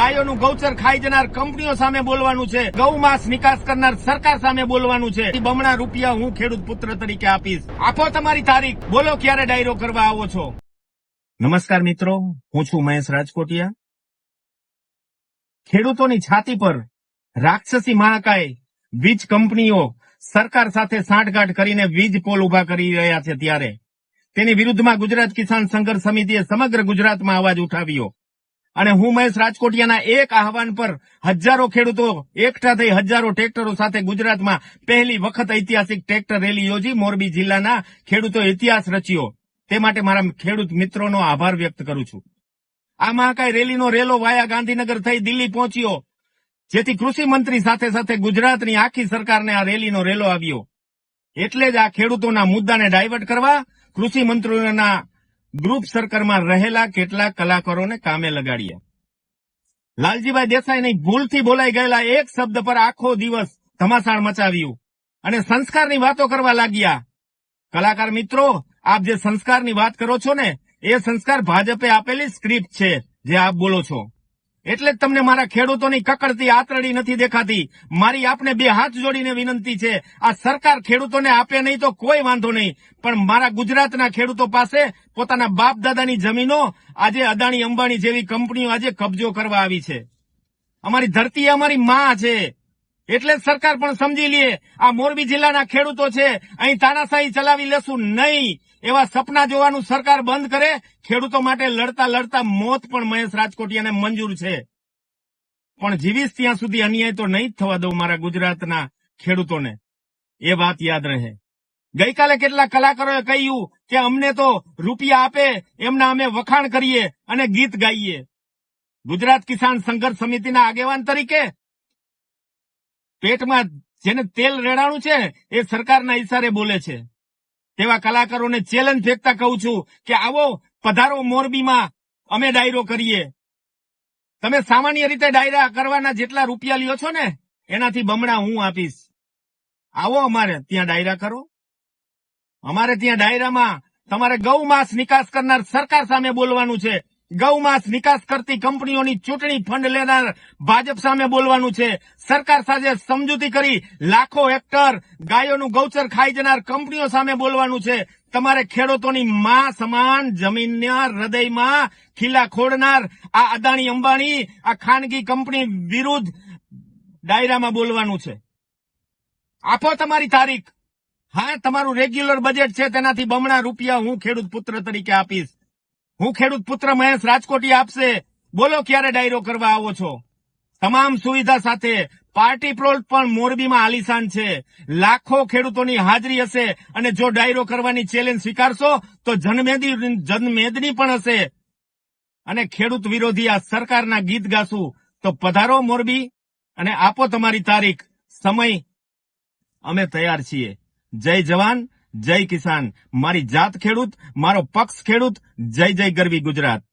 ગાયોનું ગૌચર ખાઈ જનાર કંપનીઓ સામે બોલવાનું છે. ગૌ માંસ નિકાસ કરનાર સરકાર સામે બોલવાનું છે. બમણા રૂપિયા હું ખેડૂત પુત્ર તરીકે આપીશ. આપો તમારી તારીખ. બોલો ક્યારે ડાયરો કરવા આવો છો? નમસ્કાર મિત્રો, હું છું મહેશ રાજકોટિયા. ખેડૂતોની છાતી પર રાક્ષસી મહાકાય વીજ કંપનીઓ સરકાર સાથે સાંઠગાંઠ કરીને વીજ પોલ ઊભા કરી રહ્યા છે ત્યારે. તેની વિરુદ્ધમાં ગુજરાત કિસાન સંઘર્ષ સમિતિએ સમગ્ર ગુજરાતમાં અવાજ ઉઠાવ્યો. અને હું મહેશ રાજકોટિયાના એક આહવાન પર હજારો ખેડૂતો એકઠા થઈ હજારો ટ્રેક્ટરો સાથે ગુજરાતમાં પહેલી વખત ઐતિહાસિક ટ્રેક્ટર રેલી યોજી મોરબી જિલ્લાના ખેડૂતો ઇતિહાસ રચ્યો. તે માટે મારા ખેડૂત મિત્રોનો આભાર વ્યક્ત કરું છું. આ મહાકાય રેલીનો રેલો વાયા ગાંધીનગર થઈ દિલ્હી પહોંચ્યો. જેથી કૃષિ મંત્રી સાથે સાથે ગુજરાતની આખી સરકારને આ રેલીનો રેલો આવ્યો. એટલે જ આ ખેડૂતોના મુદ્દાને ડાયવર્ટ કરવા કૃષિ મંત્રીઓના ગ્રુપ સર્કલમાં રહેલા કેટલાક કલાકારોને કામે લગાડ્યા લાલજીભાઈ દેસાઈની ભૂલથી બોલાઈ ગયેલા એક શબ્દ પર આખો દિવસ ધમાસાણ મચાવ્યું અને સંસ્કારની વાતો કરવા લાગ્યા. કલાકાર મિત્રો, આપ જે સંસ્કારની વાત કરો છો ને, એ સંસ્કાર ભાજપે આપેલી સ્ક્રિપ્ટ છે, જે આપ બોલો છો. એટલે જ તમને મારા ખેડૂતોની કકડતી આતરડી નથી દેખાતી. મારી આપને બે હાથ જોડીને વિનંતી છે, આ સરકાર ખેડૂતોને આપે નહીં તો કોઈ વાંધો નહીં. પણ મારા ગુજરાતના ખેડૂતો પાસે પોતાના બાપ દાદાની જમીનો, આજે અદાણી અંબાણી જેવી કંપનીઓ આજે કબજો કરવા આવી છે. અમારી ધરતી અમારી માં છે. એટલે સરકાર પણ સમજી લે, આ મોરબી જિલ્લાના ખેડૂતો છે, અહીં તાનાશાહી ચલાવી લેશું નહીં. એવા સપના જોવાનું સરકાર બંધ કરે, ખેડૂતો માટે લડતા લડતા મોત પણ મહેશ રાજકોટિયાને મંજૂર છે. પણ જીવીશ ત્યાં સુધી અન્યાય તો નહીં થવા દઉં મારા ગુજરાતના ખેડૂતોને. એ વાત યાદ રહે. ગઈકાલે કેટલાક કલાકારોએ કહ્યું કે અમને તો રૂપિયા આપે, એમના અમે વખાણ કરીએ અને ગીત ગાઈએ. ગુજરાત કિસાન સંઘર્ષ સમિતિના આગેવાન તરીકે પેટમાં જેને તેલ રેડાણું છે, એ સરકારના ઇશારે બોલે છે. તેવા કલાકારોને ચેલેન્જ ફેંકતા કહું છું કે આવો પધારો મોરબીમાં, અમે ડાયરો કરીએ. તમે સામાન્ય રીતે ડાયરા કરવાના જેટલા રૂપિયા લ્યો છો ને, એનાથી બમણા હું આપીશ. આવો અમારે ત્યાં ડાયરા કરો. અમારે ત્યાં ડાયરામાં તમારે ગૌ માંસ નિકાસ કરનાર સરકાર સામે બોલવાનું છે. ગૌ માંસ નિકાસ કરતી કંપનીઓની ચૂંટણી ફંડ લેનાર ભાજપ સામે બોલવાનું છે. સરકાર સાથે સમજૂતી કરી લાખો હેક્ટર ગાયોનું ગૌચર ખાઈ જનાર કંપનીઓ સામે બોલવાનું છે. તમારે ખેડૂતોની માં સમાન જમીનના હૃદયમાં ખીલા ખોડનાર આ અદાણી અંબાણી, આ ખાનગી કંપની વિરુદ્ધ ડાયરામાં બોલવાનું છે. આપો તમારી તારીખ. હા, તમારું રેગ્યુલર બજેટ છે, તેનાથી બમણા રૂપિયા હું ખેડૂત પુત્ર તરીકે આપીશ. હું ખેડૂત પુત્ર મહેશ રાજકોટી આપશે. બોલો ક્યારે ડાયરો કરવા આવો છો? તમામ સુવિધા સાથે પાર્ટી પ્લોટ પણ મોરબીમાં આલિશાન છે. લાખો ખેડૂતોની હાજરી હશે અને જો ડાયરો કરવાની ચેલેન્જ સ્વીકારશો, તો જનમેદી જનમેદની પણ હશે. અને ખેડૂત વિરોધી આ સરકારના ગીત ગાશું. તો પધારો મોરબી અને આપો તમારી તારીખ, સમય. અમે તૈયાર છીએ. જય જવાન. જય કિસાન. મારી જાત ખેડૂત મારો પક્ષ ખેડૂત જય જય ગરવી ગુજરાત.